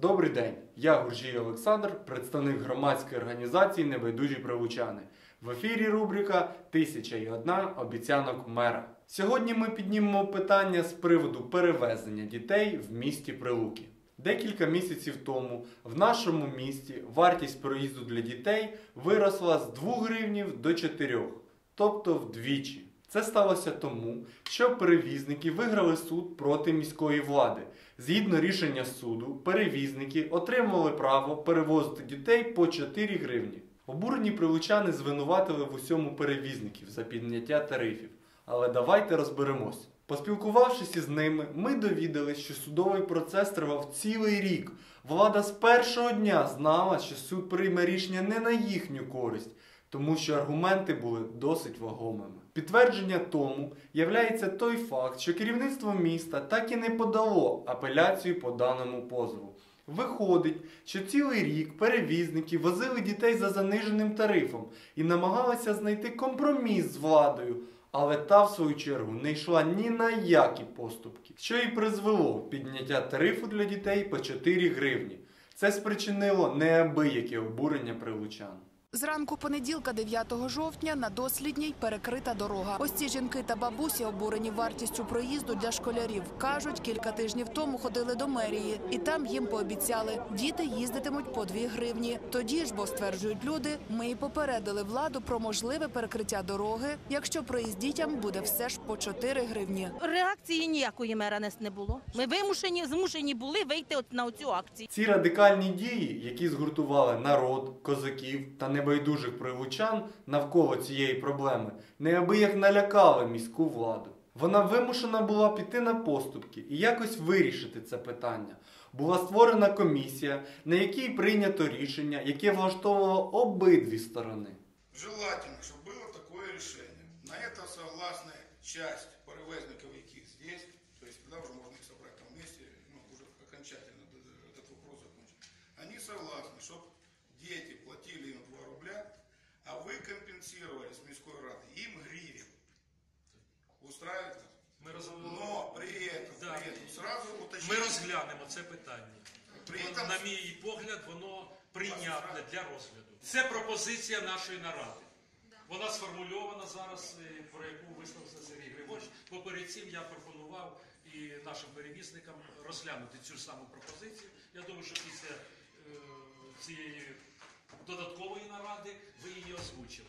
Добрий день, я Гуржій Олександр, представник громадської організації Небайдужі Прилучани. В ефірі рубрика Тисяча і одна обіцянок мера. Сьогодні ми піднімемо питання з приводу перевезення дітей в місті Прилуки. Декілька місяців тому в нашому місті вартість проїзду для дітей виросла з 2 гривнів до 4, тобто вдвічі. Це сталося тому, що перевізники виграли суд проти міської влади. Згідно рішення суду, перевізники отримали право перевозити дітей по 4 гривні. Обурені прилучани звинуватили в усьому перевізників за підняття тарифів. Але давайте розберемось. Поспілкувавшись із ними, ми довідались, що судовий процес тривав цілий рік. Влада з першого дня знала, що суд прийме рішення не на їхню користь, тому що аргументи були досить вагомими. Підтвердження тому являється той факт, що керівництво міста так і не подало апеляцію по даному позову. Виходить, що цілий рік перевізники возили дітей за заниженим тарифом і намагалися знайти компроміс з владою, але та, в свою чергу, не йшла ні на які поступки, що і призвело підняття тарифу для дітей по 4 гривні. Це спричинило неабияке обурення прилучан. Зранку понеділка, 9 жовтня, на дослідній перекрита дорога. Ось ці жінки та бабусі, обурені вартістю проїзду для школярів, кажуть, кілька тижнів тому ходили до мерії, і там їм пообіцяли, діти їздитимуть по 2 гривні. Тоді ж, бо стверджують люди, ми і попередили владу про можливе перекриття дороги, якщо проїзд дітям буде все ж по 4 гривні. Реакції ніякої мера не- не було. Ми вимушені, змушені були вийти от на цю акцію. Ці радикальні дії, які згуртували народ, козаків та небайдужих прилучан навколо цієї проблеми, неабияк налякали міську владу. Вона вимушена була піти на поступки і якось вирішити це питання. Була створена комісія, на якій прийнято рішення, яке влаштовувало обидві сторони. Желательно, чтобы было такое решение. На это согласна часть Но при этом, Да. при этом сразу Ми уточнить, розглянемо це питання. при Воно, этом на мій погляд, воно прийнятне для розгляду. Це пропозиція нашої наради. Вона сформульована зараз, е, про яку висловився Сергій Григорович. Поперед цим я пропонував і нашим перевізникам розглянути цю саму пропозицію. Я думаю, що після е, цієї додаткової наради ви її озвучили.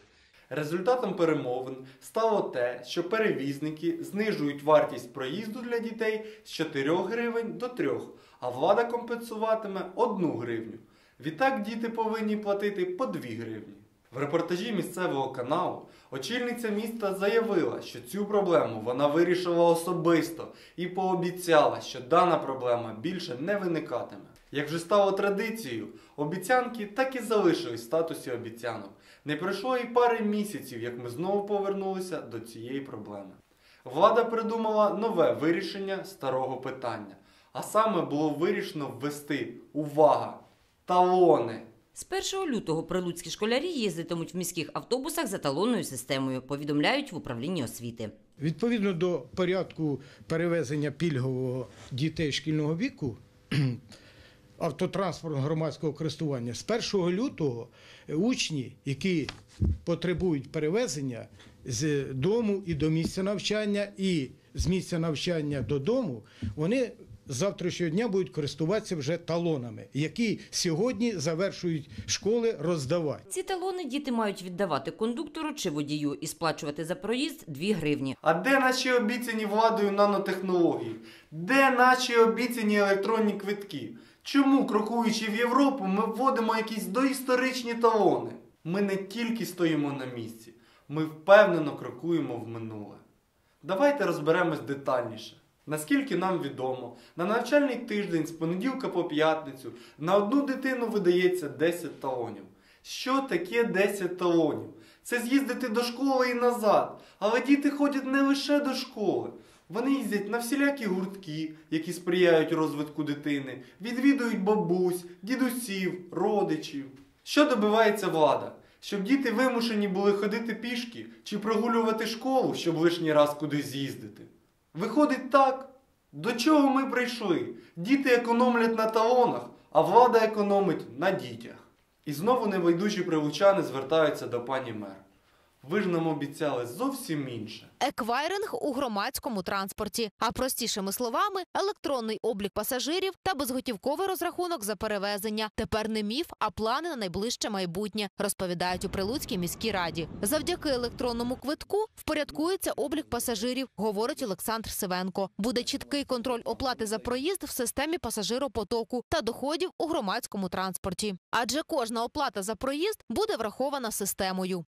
Результатом перемовин стало те, що перевізники знижують вартість проїзду для дітей з 4 гривень до 3, а влада компенсуватиме 1 гривню. Відтак діти повинні платити по 2 гривні. В репортажі місцевого каналу очільниця міста заявила, що цю проблему вона вирішила особисто і пообіцяла, що дана проблема більше не виникатиме. Як вже стало традицією, обіцянки так і залишились в статусі обіцянок. Не пройшло і пари місяців, як ми знову повернулися до цієї проблеми. Влада придумала нове вирішення старого питання, а саме було вирішено ввести увага! Талони! З 1 лютого прилуцькі школярі їздитимуть в міських автобусах за талонною системою, повідомляють в управлінні освіти. Відповідно до порядку перевезення пільгового дітей шкільного віку, автотранспорт громадського користування, з 1 лютого учні, які потребують перевезення з дому і до місця навчання, і з місця навчання додому, вони з завтрашнього дня будуть користуватися вже талонами, які сьогодні завершують школи роздавати. Ці талони діти мають віддавати кондуктору чи водію і сплачувати за проїзд 2 гривні. А де наші обіцяні владою нанотехнології? Де наші обіцяні електронні квитки? Чому, крокуючи в Європу, ми вводимо якісь доісторичні талони? Ми не тільки стоїмо на місці, ми впевнено крокуємо в минуле. Давайте розберемось детальніше. Наскільки нам відомо, на навчальний тиждень з понеділка по п'ятницю на одну дитину видається 10 талонів. Що таке 10 талонів? Це з'їздити до школи і назад. Але діти ходять не лише до школи. Вони їздять на всілякі гуртки, які сприяють розвитку дитини, відвідують бабусь, дідусів, родичів. Що добивається влада? Щоб діти вимушені були ходити пішки чи прогулювати школу, щоб лишній раз кудись з'їздити. Виходить так. До чого ми прийшли? Діти економлять на талонах, а влада економить на дітях. І знову небайдужі прилучани звертаються до пані мер. Ви ж нам обіцяли зовсім інше. Еквайринг у громадському транспорті, а простішими словами, електронний облік пасажирів та безготівковий розрахунок за перевезення. Тепер не міф, а плани на найближче майбутнє, розповідають у Прилуцькій міській раді. Завдяки електронному квитку впорядкується облік пасажирів, говорить Олександр Сивенко. Буде чіткий контроль оплати за проїзд в системі пасажиропотоку та доходів у громадському транспорті. Адже кожна оплата за проїзд буде врахована системою.